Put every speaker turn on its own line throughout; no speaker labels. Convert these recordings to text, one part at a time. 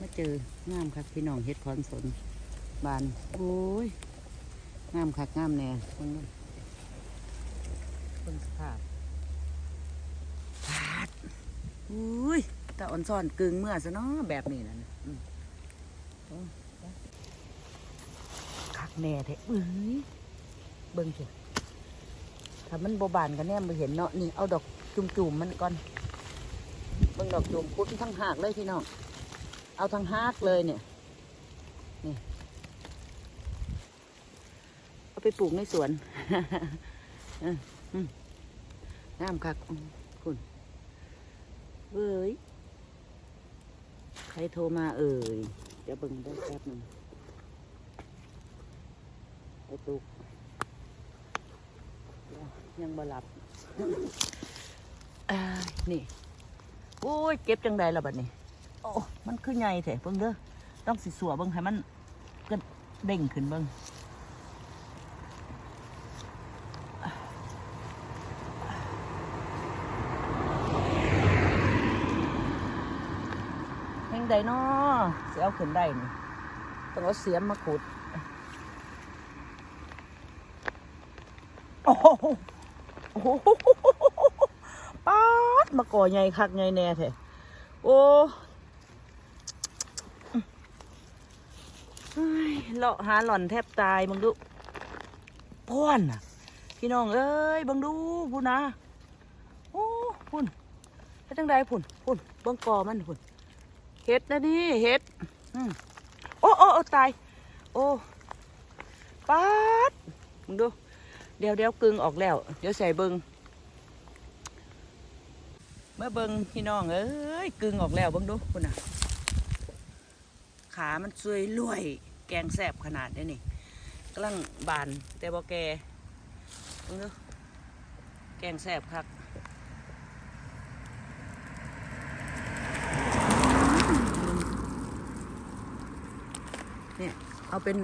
มาเจองามคักพี่น้องเฮ็ดคอนสนบานโอ้ยงามคักงามแน่เบิ่งดูเบิ่งสภาพปาดอุ้ยตาอ่อนซ่อนกึ่งเมื่อซะเนาะแบบนี้นะอืมโอ้ยคักแน่แท้เอ้ยเบิ่งสิถ้ามันโบบานกันแน่บ่เห็นเนาะนี่เอาดอกจุ่มๆมันก่อนเบิ่งดอกจุ่มพุดทั้งหากเลยพี่น้อง เอาทั้งฮากเลยเนี่ยนี่เอาไปปลูกในสวนงามคักคุณเอ้ยใครโทรมาเอ่ยเดี๋ยวเบิ่งได้แป๊บหนึงไอ้ตุกยังบ่หลับนี่โอ้ยเก็บจังใดล่ะบัดนี้ โอ้มันคือใหญ่แท้เบิ่งเด้อต้องสิสัวเบิ่งให้มันก็เด้งขึ้นเบิ่งแห่งใดน้อสิเอาขึ้นได้นี่ต้องเอาเสียมมาขุด โอ้โหโอ้โหป๊าดมาก่อใหญ่คักใหญ่แน่แท้โอ้ เลาะหาหล่อนแทบตายบังดูพ่อนน่ะ พี่น้องเอ้ยบังดูพุ่นนะโอ้พุ่นเฮ็ดจังใดพุ่นพุ่นเบังกอมันพุ่นเฮ็ดนะนี่เฮ็ดอืมโอ้โอ้โอตาย โอ้ป๊าดบังดู เดี๋ยวเดี๋ยวกึ่งออกแล้ว เดี๋ยวใส่เบิงเมื่อเบิงพี่น้องเอ้ยกึ่งออกแล้วเบังดูพุ่นน่ะ ขามันสวยรวย แกงแสบขนาดนี้นี่กำลังบานแต่บอแกเบิ่งดูแกงแสบครับเนี่ยเอาเป็น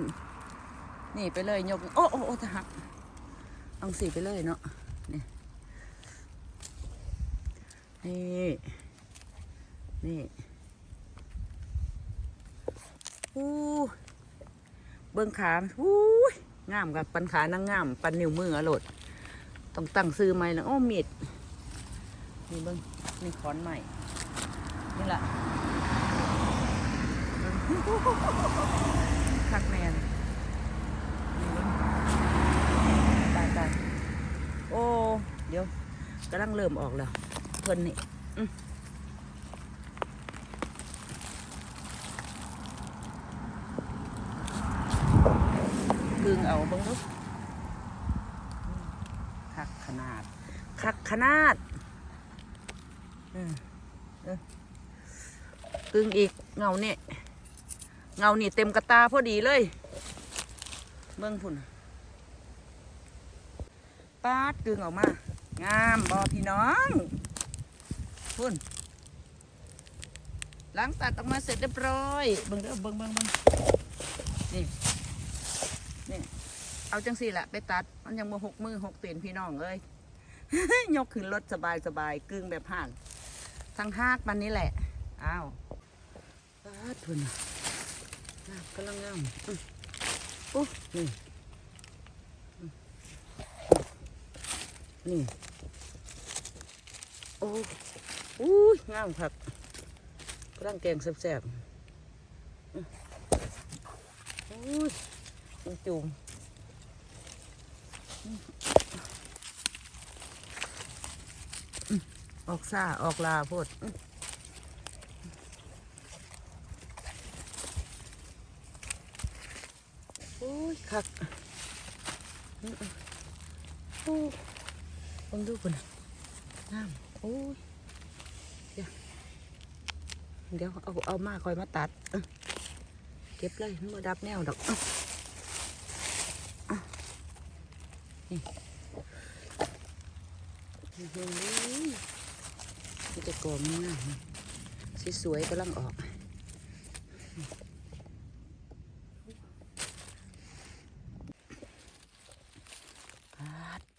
นี่ไปเลยยก โอ้โอ้โอ้จะหักเอาสีไปเลยเนาะนี่นี่นี่อู้ เบิ้องขาอู้ยงามกับปันขานั่งงาม ปันนิ้วมืออรดต้องตั้งซื้อใหม่นะโอ้มีดนี่เบิ้องนี่ค้อนใหม่นี่แหละคักแมนตายตายโอ้ เดี๋ยวกำลังเริ่มออกแล้วเพิ่นนี่ อืมกึ่งเอาเบังลูกคักขนาด คักขนาดเออเออกึ่งอีกเงาเนี่ยเงานี่เต็มกระตาพอดีเลย เบิ้งพุ่นปาดกึ่งออกมา งามบอพี่น้องพุ่นหลังตัดออกมาเสร็จเรียบร้อยเบิ้งเด้อเบิ้งเบิ้งเบิ้งนี่นี่ เอาจังสี่แหละไปตัด มันยังมาหกมือหกตีนพี่น้องเอ้ยยกขึ้นรถสบายสบายกึ่งแบบห่างทางหากมันนี่แหละ อ้าวปาดทุนน่ะงามกำลังงามอื้ออุ๊ยนี่นี่ โอ้อุ้งามผักกำลังแกงแซ่บๆอื้ออุ้ยจุ่ม ออกซ่า ออกลาโพดโอ้ยคักโอ้ลองดูคนน้ำโอ้ยเดี๋ยวเดี๋ยวเอาเอามาคอยมาตัดเอ้อเก็บเลยมันบ่ดับแนวดอก เบิ่ลยมันจะกลมงามสวยๆกำลังออก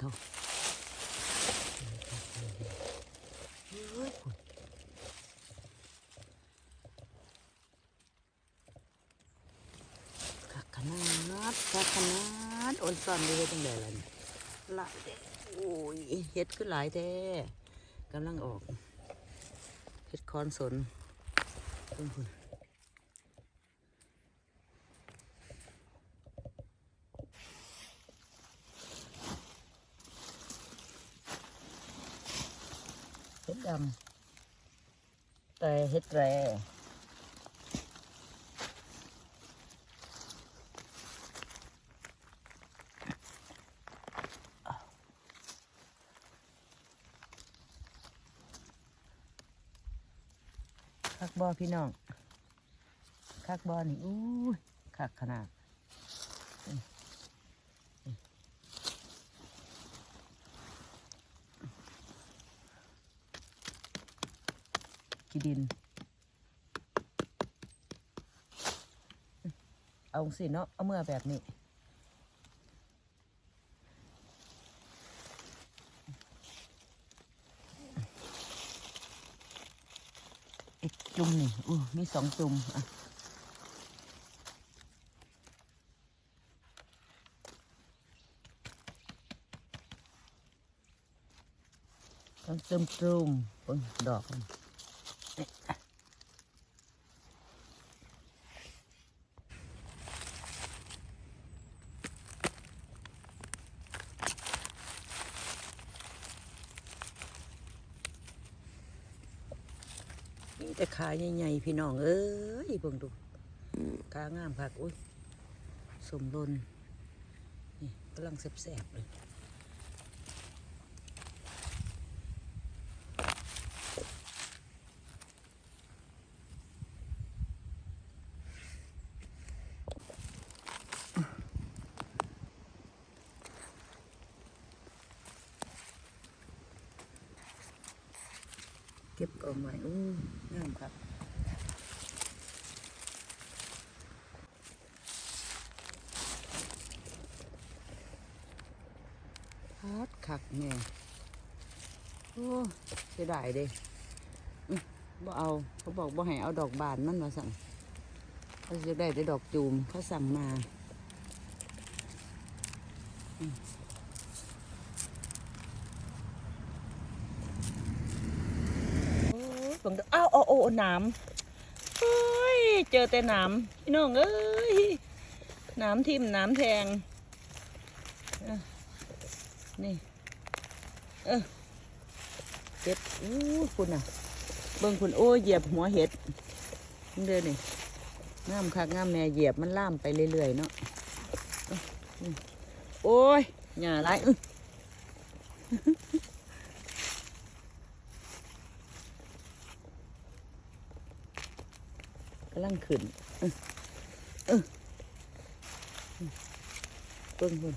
ทุกขนาดขนาดอ่อนซ้อนดีไว้จังได๋ล่เนี่ย หลายแท้โอ้ยเฮ็ดคือหลายแท้กำลังออกเฮ็ดคอนสนเพิ่นพุ่นเฮ็ดดำแต่เฮ็ดแตร คักบอพี่น้อง คักบอนี่อู้คักขนาดนี่นี่ขี้ดิน เอาสิเนาะเอาเมื่อแบบนี้ จุ่มนี่อู้มีสองจุ่มอะต้องจุ่มจุ่มดอกมันนี่อะ นี่แต่ขาใหญ่ๆพี่น้องเอ้ยเบิ่งดูขางามคักอุ้ยสมรนนี่กำลังแสบๆเลยเก็บกองไว้อู้ งามครับพัดขักแน่โอ้เสียดายเด้บ่เอา เขาบอกบ่ให้เอาดอกบานมันมาสั่งเขาจะได้แต่ดอกจูมเขาสั่งมาอืมโอ้ยเบิ่งเด้ออ้าวโอ้โอ้หน้ำเฮ้ยเจอแต่หน้ำพี่น้องเอ้ยหน้ำทิ่มหน้ำแทงนี่เออเห็ดอู้คุณอะ เบิ่งคุณโอ้เหยียบหัวเห็ดมึงเดินนี่งามคักงามแม่เหยียบมันล่ามไปเรื่อยๆเนาะโอ้ยหย่าไรอื้อกำลังขึ้นเออเออเบิ่งคุณ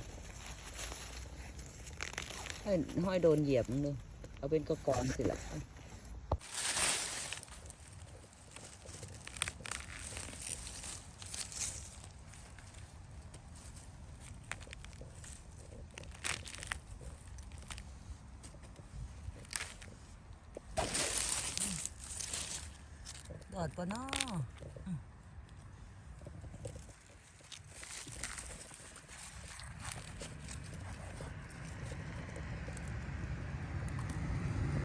ห้อยห้อยโดนเหยียบมึงดูเอาเป็นกระกอนสิละดอดปะ เนาะ